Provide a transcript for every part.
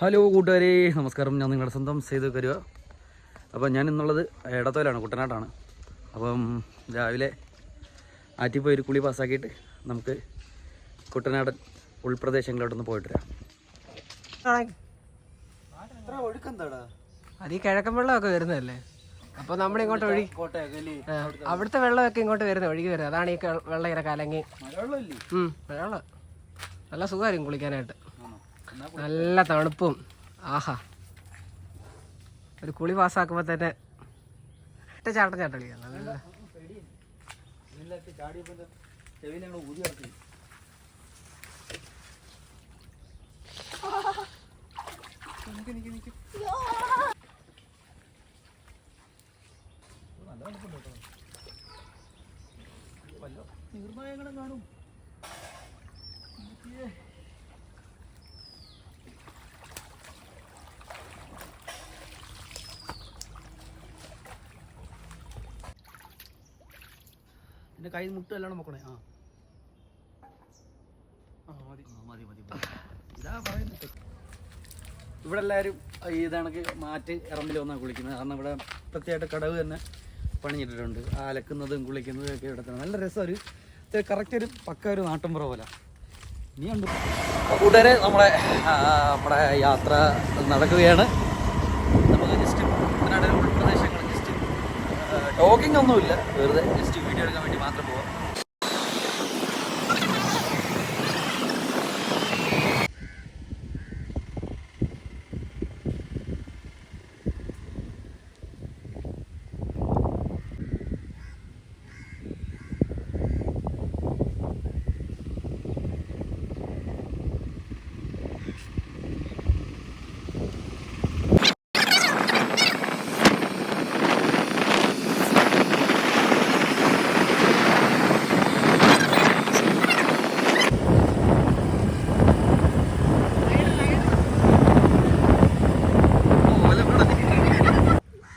Hello കൂട്ടുകാരെ നമസ്കാരം. ഞാൻ നിങ്ങളുടെ സ്വന്തം സെയ്ത് കരുവ. അപ്പം ഞാൻ ഇന്നുള്ളത് ഇടത്തോലാണ് കുട്ടനാട്ടാണ്. അപ്പം രാവിലെ ആറ്റിപ്പോയി ഒരു കുളി പാസ്സാക്കിയിട്ട് നമുക്ക് കുട്ടനാടൻ ഉൾപ്രദേശങ്ങളിലോട്ടൊന്ന് പോയിട്ട് വരാം. അത് ഈ കിഴക്കൻ വെള്ളമൊക്കെ വരുന്നതല്ലേ? അപ്പൊ നമ്മൾ ഇങ്ങോട്ട് ഒഴുകി അവിടുത്തെ വെള്ളമൊക്കെ ഇങ്ങോട്ട് വരുന്നത് ഒഴുകി വരുന്നത്. അതാണ് ഈ വെള്ളം ഇങ്ങനെ കലങ്ങി. നല്ല സുഖമായിരിക്കും കുളിക്കാനായിട്ട്. നല്ല തണുപ്പും. ആഹാ. ഒരു കുളി പാസ്സാക്കുമ്പോ തന്നെ ഒറ്റ ചാട്ടം ചാട്ടം കളിക്കാം നല്ല എന്റെ കൈ മുട്ട് എല്ലാം നോക്കണേ ആ. ആ, മതി. മതി മതി ഇതാ പറയുന്നത് ഇവിടെ എല്ലാവരും ഈ ഇതാണെങ്കിൽ മാറ്റ് ഇറമ്പിൽ വന്നാണ് കുളിക്കുന്നത്. കാരണം ഇവിടെ പ്രത്യേകമായിട്ട് കടവ് തന്നെ പണിഞ്ഞിട്ടിട്ടുണ്ട്. അലക്കുന്നതും കുളിക്കുന്നതും ഒക്കെ ഇവിടെ തന്നെ. നല്ല രസം. ഒരു കറക്റ്റ് ഒരു പക്ക ഒരു നാട്ടിൻപുറ പോലെ. ഇനിയുണ്ട്. കൂട്ടുകാരെ നമ്മളെ നമ്മുടെ യാത്ര നടക്കുകയാണ് നമുക്ക് ജസ്റ്റ് കുട്ടനാടിലെ ഉൾപ്രദേശങ്ങൾ ജസ്റ്റ് ടോക്കിംഗ് ഒന്നുമില്ല. വെറുതെ ജസ്റ്റ് വീഡിയോ എടുക്കാൻ വേണ്ടി മാത്രം പോവാം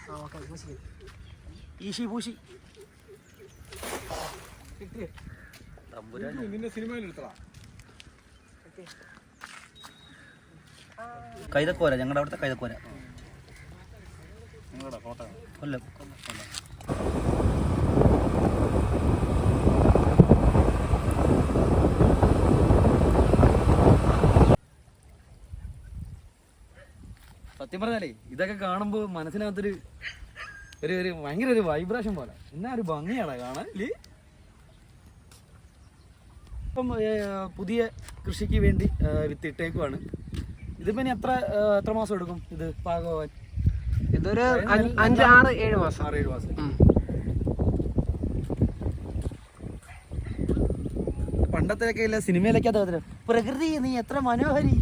ആ, ഓക്കേ, പൂശി. ഈശി പൂശി കൈതക്കോര ഞങ്ങളുടെ അവിടുത്തെ കൈതക്കോര. കൊല്ലം. സത്യം പറഞ്ഞാലേ ഇതൊക്കെ കാണുമ്പോൾ മനസ്സിനകത്തൊരു ഒരു ഒരു ഭയങ്കര ഒരു വൈബ്രേഷൻ പോലെ. എന്നാ ഒരു ഭംഗിയാണ് കാണാൻ ഇപ്പം പുതിയ കൃഷിക്ക് വേണ്ടി വിത്തിട്ടേക്കുവാണ്. ഇതിപ്പോ ഇനി എത്ര എത്ര മാസം എടുക്കും ഇത് പാകമാവാൻ? ഇതൊരു അഞ്ച് ആറ് ഏഴ് മാസം. ആറേഴ് മാസം. ഉം. പണ്ടത്തെയൊക്കെ ഇല്ല സിനിമയിലൊക്കെ അത് പ്രകൃതി നീ എത്ര മനോഹരി.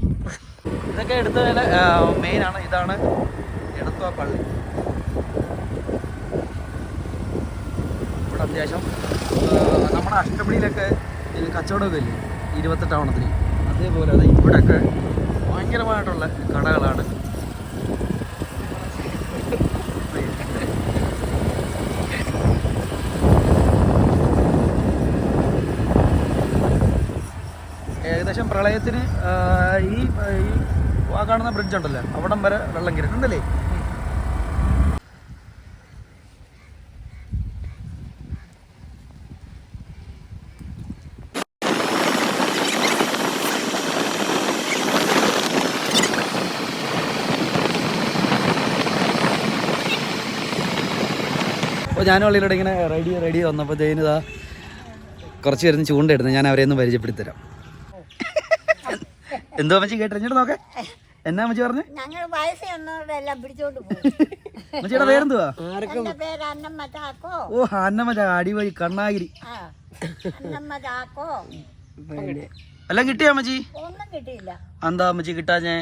ഇതൊക്കെ എടുത്തതിൽ മെയിനാണ്. ആണ് ഇതാണ് എടത്വ പള്ളി. അത്യാവശ്യം. നമ്മുടെ അഷ്ടമിയിലൊക്കെ ഈ കച്ചവടമൊക്കെ ഇല്ലേ ഇരുപത്തെട്ടാവണത്തിന്. അതേപോലെ അത് ഇവിടെയൊക്കെ ഭയങ്കരമായിട്ടുള്ള കടകളാണ്. ഏകദേശം പ്രളയത്തിന് ഈ ഈ കാണുന്ന ബ്രിഡ്ജ് ഉണ്ടല്ലോ. അവിടം വരെ വെള്ളം കയറിയിട്ടുണ്ടല്ലേ ഞാൻ വള്ളിയിലൂടെ ഇങ്ങനെ റെഡി റെഡി വന്നപ്പോൾ ഇതാ കുറച്ച് പേരുന്ന് ചൂണ്ടയിടുന്നത് ഞാൻ അവരെ ഒന്ന് പരിചയപ്പെടുത്തരാം എന്തോ അമ്മച്ചി കേട്ടിട്ട് നോക്കെ. എന്നാ അമ്മച്ചി പറഞ്ഞു? ഞങ്ങൾ പിടിച്ചോണ്ട് അമ്മച്ചിയുടെ പേരെന്തുവാ? ഓ അന്നമ്മ അടിപൊളി കണ്ണാഗിരി. എല്ലാം കിട്ടിയോ അമ്മച്ചി? ഒന്നും കിട്ടിയില്ല. എന്താ അമ്മച്ചി കിട്ടാഞ്ഞേ?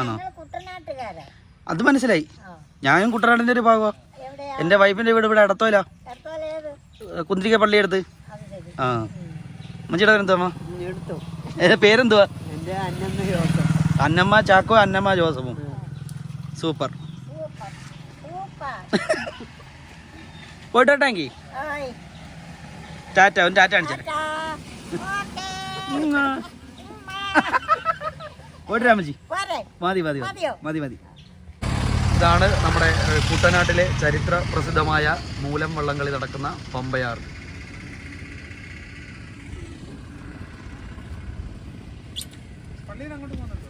ആണോ? കുട്ടനാട്ടുകാരാ. അത് മനസ്സിലായി. ഞാനും കുട്ടനാടിന്റെ ഒരു ഭാഗമാ എന്റെ എന്റെ വൈഫിന്റെ വീട് ഇവിടെ ഇടത്തോല കുന്തിരിക്ക പള്ളിയെടുത്ത് ആ. മഞ്ചിയുടെ പേരെന്തുവാ പേരെന്തുവാ? അന്നമ്മ ചാക്കോ അന്നമ്മ ജോസഫും. സൂപ്പർ. ആയി. ടാറ്റ ടാറ്റ അണിച്ച പോയിട്ട് രാമജി മതി മതി? മതി മതി. ഇതാണ് നമ്മുടെ കുട്ടനാട്ടിലെ ചരിത്ര പ്രസിദ്ധമായ മൂലം വള്ളംകളി നടക്കുന്ന പമ്പയാർ. പള്ളിയിൽ അങ്ങോട്ട് പോകുന്നുണ്ട്